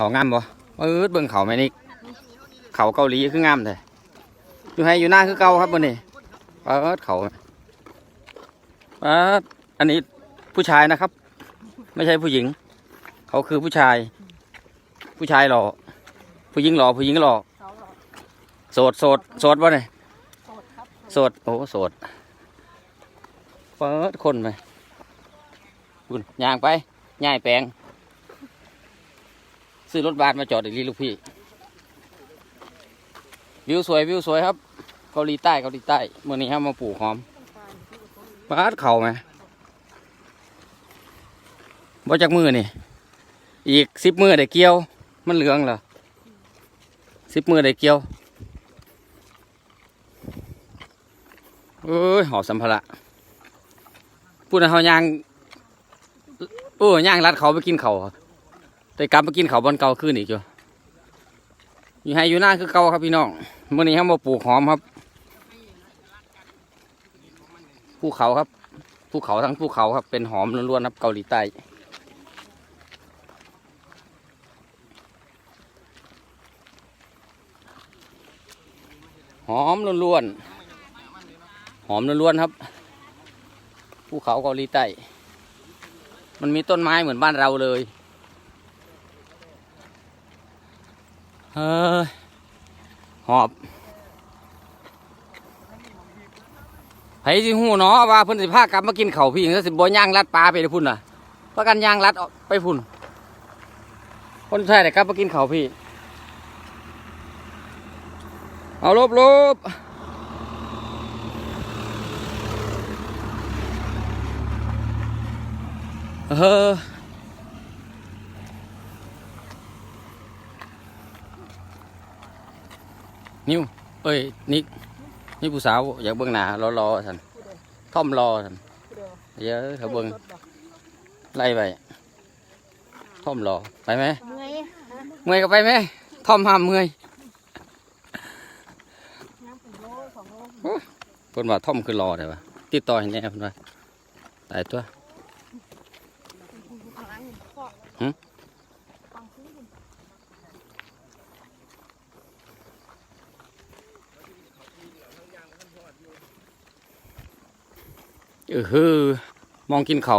เขางามบ่เออเบิ่งเขาแม่นี่เขาเกาหลีคืองามแท้อยู่ให้อยู่หน้าคือเก่าครับบ่นี่เปิดเขาเปิดอันนี้ผู้ชายนะครับ ไม่ใช่ผู้หญิง เขาคือผู้ชาย ผู้ชายหล่อผู้หญิงหล่อผู้หญิงหล่อเขาหรอโสดโสดโสดบ่เนี่ยโสดครับโสดโอ้โสดเปิดคนไปคุณย่างไปย่ายแปลง ซื้อรถบัสมาจอดอีกทีลูกพี่ วิวสวยวิวสวยครับ เกาหลีใต้เกาหลีใต้เมื่อนี้ครับมาปลูกหอมปาดเข่าไหมบ่จากมือนี่ อีกสิบมือได้เกี่ยว มันเหลืองเหรอสิบมือได้เกี่ยวเอ้ยหอบสัมภาระพูดนะเขายางโอ้ยางรัดเขาไปกินเขาครับ แต่กลับมากินเขาบอนเก่าขึ้นอีกอยู่อยู่ให้อยู่หน้าคือเก่าครับพี่น้องเมื่อนี้เขามาปลูกหอมครับภูเขาครับภูเขาทั้งภูเขาครับเป็นหอมล้วนๆครับเกาหลีใต้หอมล้วนๆหอมล้วนๆครับภูเขาเกาหลีใต้มันมีต้นไม้เหมือนบ้านเราเลย เฮ้ยหอบไผสิหูเนาะว่าเพิ่นสิพากลับมากินเข่าพี่ก็สิบ่ย่างลัดปลาไปพุ่นน่ะประกันย่างลัดออกไปพุ่น คนไทยได้กลับมากินเข่าพี่ เอาลบลบเออ นิวเอ้ยนิกนี่ผู้สาวอยากเบิ่งหน้ารอรอๆสันท่อมรอสันเยอะเขาเบิ่งรถบอกไล่ไปท่อมรอไปไหมเมื่อยก็ไปไหมท่อมห้ามเมื่อยน้ำเป็นว่าท่อมคือรอแต่ว่าติดต่อให้แน่เพิ่นว่าตายตัว พลังก็ หึ ฟังซื้อ เออฮือมองกินเขา